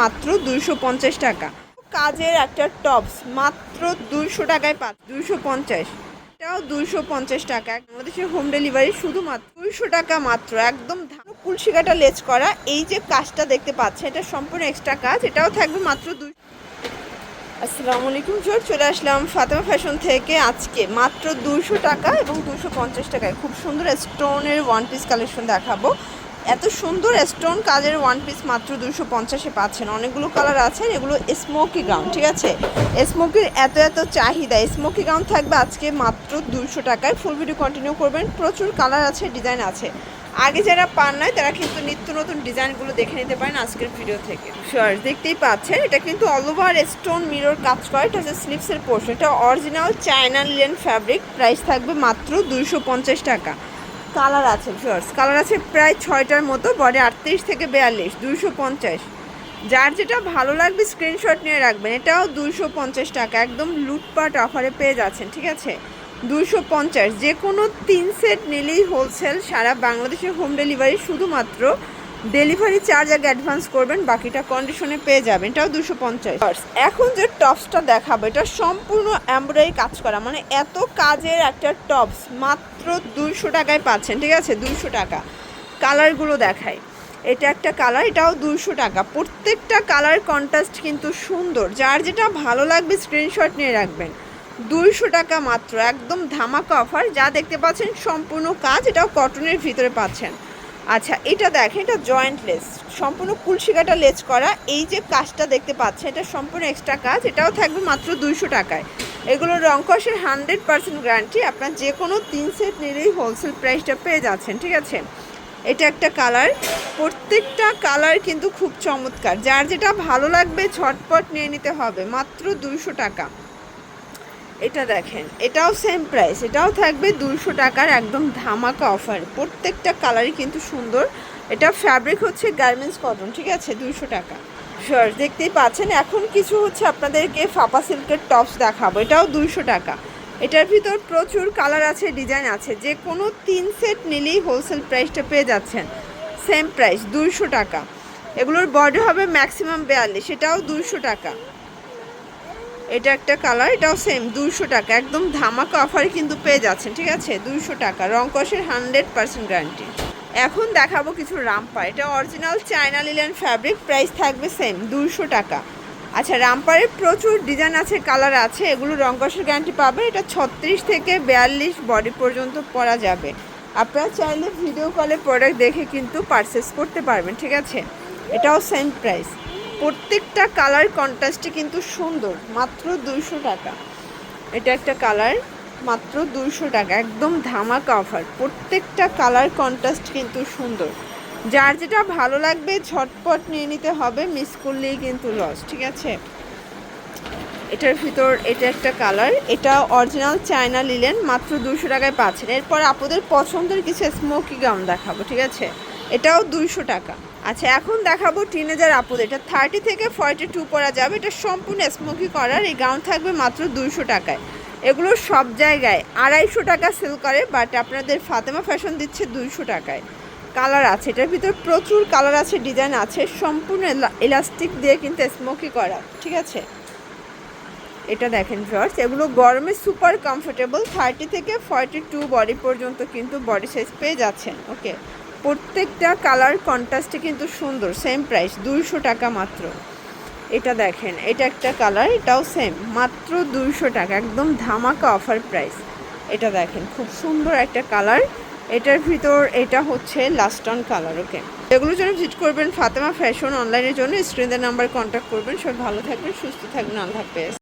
মাত্র দুইশো পঞ্চাশ টাকা। কাজের একটা টপস, মাত্র দুইশো টাকায় পাঁচ দুইশো পঞ্চাশ, এটাও দুইশো পঞ্চাশ টাকা। বাংলাদেশের হোম ডেলিভারি শুধুমাত্র দুইশো টাকা মাত্র, একদম ধানো কুলশিকাটা লেচ করা, এই যে কাজটা দেখতে পাচ্ছে এটা সম্পূর্ণ এক্সট্রা কাজ, এটাও থাকবে মাত্র দুই আসসালামু আলাইকুম জোর, চলে আসলাম ফাতেমা ফ্যাশন থেকে আজকে। মাত্র দুশো টাকা এবং দুশো পঞ্চাশ টাকায়। খুব সুন্দর স্টোনের ওয়ান পিস কালেকশন দেখাবো। এত সুন্দর স্টোন কাজের ওয়ান পিস মাত্র দুশো পঞ্চাশে পাচ্ছেন। অনেকগুলো কালার আছে এগুলো স্মোকি গাউন ঠিক আছে? স্মোকির এত এত চাহিদা স্মোকি গাউন থাকবে আজকে মাত্র দুশো টাকায়। ফুল ভিডিও কন্টিনিউ করবেন, প্রচুর কালার আছে ডিজাইন আছে। আগে যারা পান নাই, তারা কিন্তু নিত্য নতুন ডিজাইনগুলো দেখে নিতে পারেন আজকের ভিডিও থেকে। শিওর দেখতেই পাচ্ছেন, এটা কিন্তু অল ওভার স্টোন মিরর কাজ করে, এটা হচ্ছে স্লিপসের পোর্শন এটা original China linen fabric price থাকবে মাত্র পঞ্চাশ টাকা। কালার আছে ভিউয়ার্স কালার আছে প্রায় ছয়টার মতো বডি আটত্রিশ থেকে বিয়াল্লিশ, দুইশো পঞ্চাশ। যার যেটা ভালো লাগবে স্ক্রিনশট নিয়ে রাখবেন। এটাও দুইশো পঞ্চাশ টাকা, একদম লুটপাট অফারে পেয়ে যাচ্ছেন, ঠিক আছে? দুইশো পঞ্চাশ যে কোনো তিন সেট নিলেই হোলসেল সারা বাংলাদেশের হোম ডেলিভারি শুধুমাত্র ডেলিভারি চার্জ আগে অ্যাডভান্স করবেন, বাকিটা কন্ডিশনে পেয়ে যাবেন। এটাও দুশো পঞ্চাশ। এখন যে টপসটা দেখাবো, এটা সম্পূর্ণ এমব্রয়ডারি কাজ করা। মানে এত কাজের একটা টপস মাত্র দুশো টাকায় পাচ্ছেন, ঠিক আছে? দুশো টাকা। কালারগুলো দেখায় এটা একটা কালার এটাও দুশো টাকা। প্রত্যেকটা কালার কন্ট্রাস্ট কিন্তু সুন্দর। যার যেটা ভালো লাগবে স্ক্রিনশট নিয়ে রাখবেন। দুইশো টাকা মাত্র, একদম ধামাকা অফার যা দেখতে পাচ্ছেন, সম্পূর্ণ কাজ। এটাও কটনের ভিতরে পাচ্ছেন। আচ্ছা এটা দেখেন, এটা জয়েন্ট লেস সম্পূর্ণ কুলশিকাটা লেস করা। এই যে কাজটা দেখতে পাচ্ছেন, এটা সম্পূর্ণ এক্সট্রা কাজ। এটাও থাকবে মাত্র দুইশো টাকায়। এগুলো রংকসের হান্ড্রেড পার্সেন্ট গ্যারান্টি আপনার যে কোনো তিন সেট নিলেই হোলসেল প্রাইসটা পেয়ে যাচ্ছেন, ঠিক আছে? এটা একটা কালার প্রত্যেকটা কালার কিন্তু খুব চমৎকার। যার যেটা ভালো লাগবে, ঝটপট নিয়ে নিতে হবে। মাত্র দুইশো টাকা। এটা দেখেন, এটাও সেম প্রাইস এটাও থাকবে দুশো টাকার একদম ধামাকা অফার প্রত্যেকটা কালারই কিন্তু সুন্দর। এটা ফ্যাব্রিক হচ্ছে গার্মেন্টস কটন ঠিক আছে? দুশো টাকা। শিওর দেখতেই পাচ্ছেন, এখন কিছু হচ্ছে আপনাদেরকে ফাপা সিল্কের টপস দেখাবো, এটাও দুইশো টাকা। এটার ভিতর প্রচুর কালার আছে ডিজাইন আছে, যে কোনো তিন সেট নিলেই হোলসেল প্রাইসটা পেয়ে যাচ্ছেন। সেম প্রাইস দুইশো টাকা। এগুলোর বডি হবে ম্যাক্সিমাম বেয়াল্লিশ, এটাও দুইশো টাকা। এটা একটা কালার, এটাও সেম দুইশো টাকা। একদম ধামাকা অফারে কিন্তু পেয়ে যাচ্ছেন, ঠিক আছে? দুইশো টাকা রংকসের হান্ড্রেড পার্সেন্ট গ্যারান্টি এখন দেখাবো কিছু রামপার। এটা original China linen fabric price থাকবে সেম দুইশো টাকা। আচ্ছা রামপারের প্রচুর ডিজাইন আছে কালার আছে, এগুলো রংকসের গ্যারান্টি পাবে। এটা ছত্রিশ থেকে বিয়াল্লিশ বডি পর্যন্ত পরা যাবে। আপনারা চাইলে ভিডিও কলে প্রোডাক্ট দেখে কিন্তু পারচেস করতে পারবেন, ঠিক আছে? এটাও সেম প্রাইস প্রত্যেকটা কালার কন্ট্রাস্টে কিন্তু সুন্দর, মাত্র দুইশো টাকা। এটা একটা কালার মাত্র দুইশো টাকা, একদম ধামাকা অফার প্রত্যেকটা কালার কন্ট্রাস্ট কিন্তু সুন্দর। যার যেটা ভালো লাগবে, ঝটপট নিয়ে নিতে হবে মিস করলেই কিন্তু লস ঠিক আছে? এটার ভিতর, এটা একটা কালার এটা অরিজিনাল চায়না লিলেন মাত্র দুশো টাকায় পাচ্ছেন। এরপর আপনাদের পছন্দের কিছু স্মোকি গাউন দেখাবো, ঠিক আছে? এটাও দুইশো টাকা। আচ্ছা এখন দেখাবো টিনেজার আপুদের। এটা থার্টি থেকে ফর্টি টু পরা যাবে। এটা সম্পূর্ণ স্মোকি করার। এই গাউন থাকবে মাত্র দুইশো টাকায়। এগুলো সব জায়গায় আড়াইশো টাকা সেল করে বাট আপনাদের ফাতেমা ফ্যাশন দিচ্ছে দুইশো টাকায়। কালার আছে। এটার ভিতর প্রচুর কালার আছে ডিজাইন আছে। সম্পূর্ণ এলাস্টিক দিয়ে কিন্তু স্মোকি করা। ঠিক আছে? এটা দেখেন ভিউয়ার্স এগুলো গরমে সুপার কমফোর্টেবল থার্টি থেকে ফর্টি টু বডি পর্যন্ত কিন্তু বডি সাইজ পেয়ে যাচ্ছেন। ওকে প্রত্যেকটা কালার কন্ট্রাস্টে কিন্তু সুন্দর সেম প্রাইস দুইশো টাকা মাত্র। এটা দেখেন, এটা একটা কালার, এটাও সেম মাত্র দুইশো টাকা, একদম ধামাকা অফার প্রাইস এটা দেখেন, খুব সুন্দর একটা কালার। এটার ভিতর, এটা হচ্ছে লাস্টন কালার ওকে এগুলোর জন্য ভিজিট করবেন ফাতেমা ফ্যাশন অনলাইনের জন্য স্ক্রিনের নাম্বার কন্ট্যাক্ট করবেন। সব ভালো থাকবেন, সুস্থ থাকবেন, আল্লাহ হাফেজ।